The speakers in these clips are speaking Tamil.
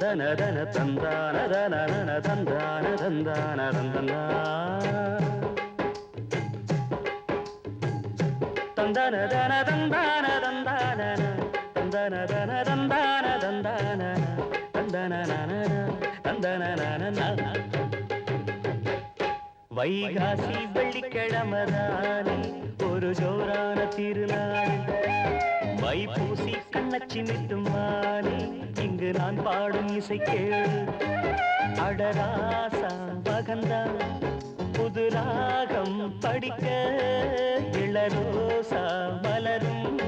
தந்தன தன தந்தான தன நன தந்தான தந்தான தந்தனா தந்தன தன தந்தான தந்தான தந்தன தன தந்தான தந்தான தந்தன தந்தன நன வைகாசி வெள்ளிக்கிழமதானே ஒரு ஜோரான திருநாள். வைப்பூசி கண்ணச்சி மிட்டும் மானே இங்கு நான் பாடும் இசை கேளு. அடராசா பகந்தா புது ராகம் படிக்க இளரோசா மலரும்.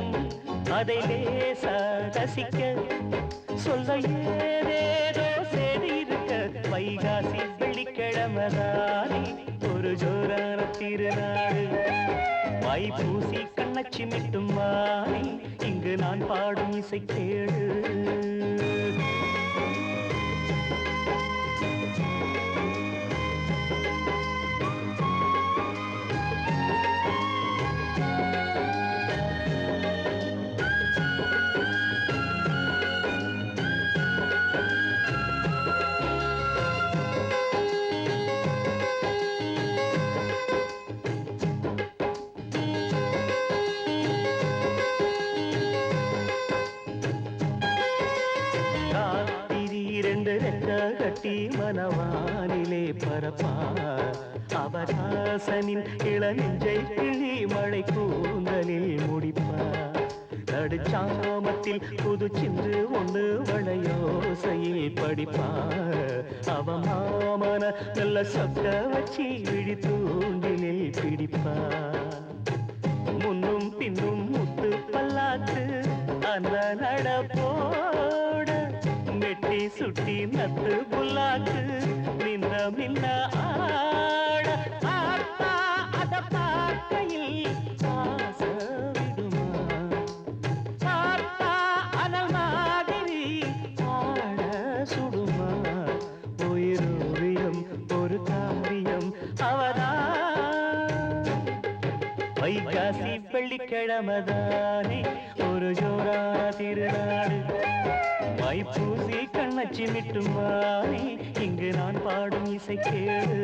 அதை லேசா ரசிக்க சொல்ல ஏதேதோ சேதி இருக்க வைகாசி வெள்ளிக்கிழமதானே ஒரு ஜோரான திருநாள் வைப்பூசி கண்ணச்சி மிட்டும் மானே இங்கு நான் பாடும் இசை கேடு கட்டி மனவானிலே பரப்பார். அவராசனின் இளநெஞ்சை கிளி மழை கூந்தலில் முடிப்பார். நடுச்சாமத்தில் புது சின்று ஒன்று வளையோசையில் படிப்பார். அவமாமன நல்ல சப்த வச்சு விழி தூண்டிலில் பிடிப்பார். முன்னும் பின்னும் முத்து பல்லாத்து அந்த நடப்போ மெட்டி சுட்டி நத்து புல்லாக்கு நின்ன மின்ன ஆட ஆத்தா அத கிழமதானே? ஒரு ஜோரான திருநாடு. வைப்பூசி கண்ணச்சி மிட்டும் வானே இங்கு நான் பாடும் இசை கேடு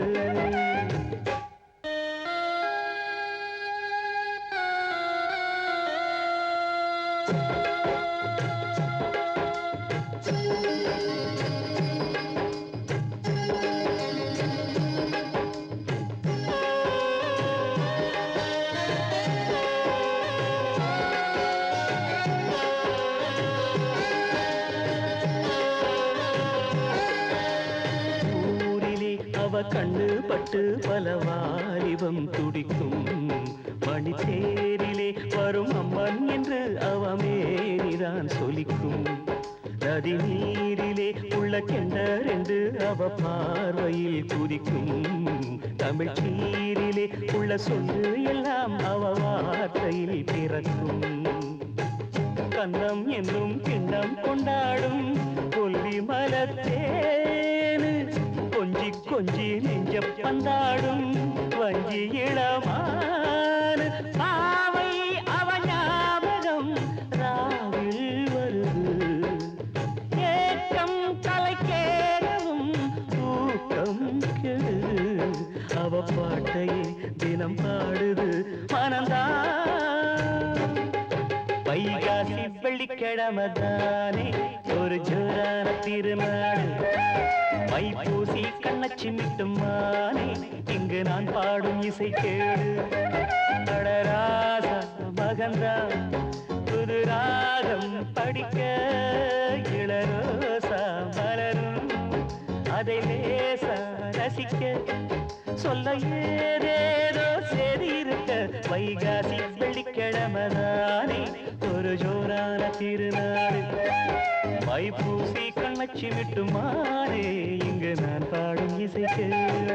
அவ கண்ணு பட்டு பல வாலிபம் துடிக்கும் மணித்தேரிலே வரும் அம்மன் என்று அவமேனிதான் சொலிக்கும். நதி நீரிலே உள்ள கெண்டர் என்று அவ பார்வையில் குதிக்கும். தமிழ் சீரிலே உள்ள சொல்லு எல்லாம் அவ வார்த்தையில் பிறக்கும். கண்ணம் என்னும் கிண்ணம் கொண்டாடும் கொல்லி மலத்தே கொஞ்சி கொஞ்சி நெஞ்ச பந்தாடும் வஞ்சி இளமான பாவை அவ ஞாபகம் ராவில் வருது. ஏக்கம் தலைக்கேறவும் தூக்கம் கெடுது அவ பாட்டையே தினம் பாடுது மனந்தான் வைகாசி வெள்ளிக்கிழமதானே ஒரு ஜோரான திருநாடு வைப்பூசி கண்ணச்சி மிட்டும் மானே இங்கு நான் பாடும் இசை கேடு. அடராசா மகந்தா புது ராகம் படிக்க இளரோசா மலரும் அதை லேசா ரசிக்க. சொல்ல ஏதேதோ சேதி இருக்க வைகாசி வெள்ளிக்கிழமதானே ஒரு ஜோரான திருநாள். வைப்பூசி கண்ணச்சி விட்டு மாறே இங்கு நான் பாடும் இசை கேளு